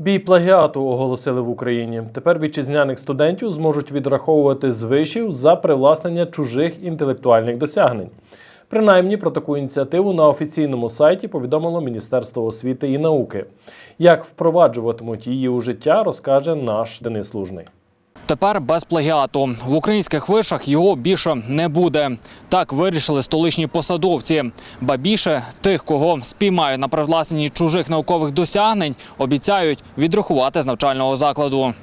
Бій плагіату оголосили в Україні. Тепер вітчизняних студентів зможуть відраховувати з вишів за привласнення чужих інтелектуальних досягнень. Принаймні про таку ініціативу на офіційному сайті повідомило Міністерство освіти і науки. Як впроваджуватимуть її у життя, розкаже наш Денис Лужний. Тепер без плагіату в українських вишах його більше не буде. Так вирішили столичні посадовці. Ба більше тих, кого спіймають на привласненні чужих наукових досягнень, обіцяють відрахувати з навчального закладу.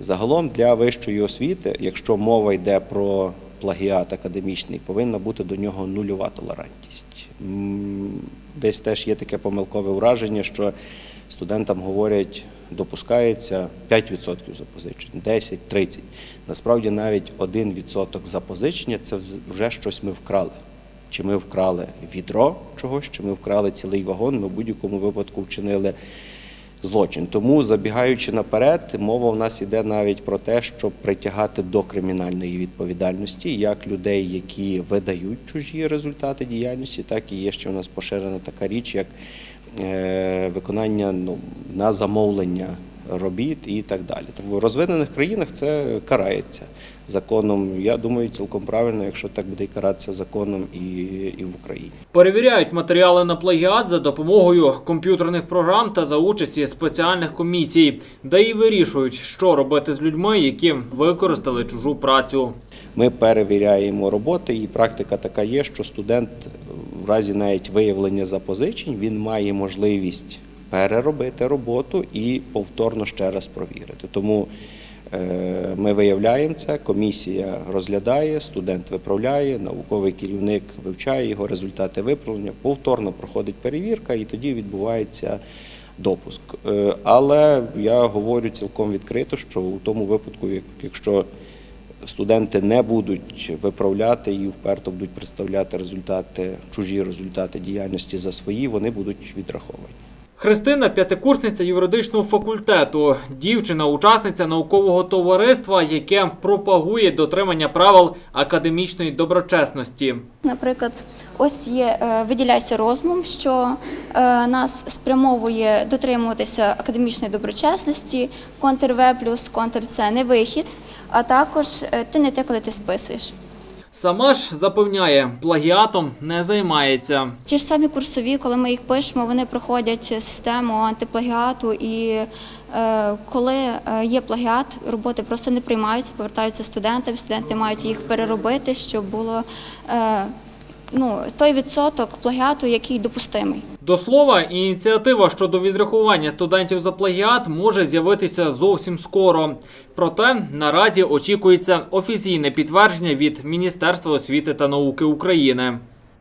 Загалом для вищої освіти, якщо мова йде про плагіат академічний, повинна бути до нього нульова толерантність. Десь теж є таке помилкове враження, що студентам говорять, допускається 5% запозичень, 10, 30. Насправді навіть 1% запозичення це вже щось ми вкрали. Чи ми вкрали відро чогось, чи ми вкрали цілий вагон, ми в будь-якому випадку вчинили злочин. Тому, забігаючи наперед, мова в нас йде навіть про те, щоб притягати до кримінальної відповідальності як людей, які видають чужі результати діяльності, так і є ще у нас поширена така річ, як виконання ну, на замовлення робіт і так далі. В розвинених країнах це карається законом. Я думаю, цілком правильно, якщо так буде і каратися законом і, і в Україні. Перевіряють матеріали на плагіат за допомогою комп'ютерних програм та за участі спеціальних комісій, де і вирішують, що робити з людьми, які використали чужу працю. Ми перевіряємо роботи, і практика така є, що студент в разі навіть виявлення запозичень він має можливість переробити роботу і повторно ще раз провірити. Тому е, ми виявляємо це, комісія розглядає, студент виправляє, науковий керівник вивчає його результати виправлення, повторно проходить перевірка, і тоді відбувається допуск. Е, Але я говорю цілком відкрито, що у тому випадку, якщо студенти не будуть виправляти і вперто будуть представляти результати, чужі результати діяльності за свої, вони будуть відраховані. Христина п'ятикурсниця юридичного факультету, дівчина, учасниця наукового товариства, яке пропагує дотримання правил академічної доброчесності. Наприклад, ось є е, виділяйся розумом, що е, нас спрямовує дотримуватися академічної доброчесності, контр В плюс контр С не вихід, а також е, ти не те, коли ти списуєш. Сама ж запевняє, плагіатом не займається. Ті ж самі курсові, коли ми їх пишемо, вони проходять систему антиплагіату, і е, коли е, є плагіат, роботи просто не приймаються, повертаються студентам. Студенти мають їх переробити, щоб було е, ну, той відсоток плагіату, який допустимий. До слова, ініціатива щодо відрахування студентів за плагіат може з'явитися зовсім скоро. Проте наразі очікується офіційне підтвердження від Міністерства освіти та науки України.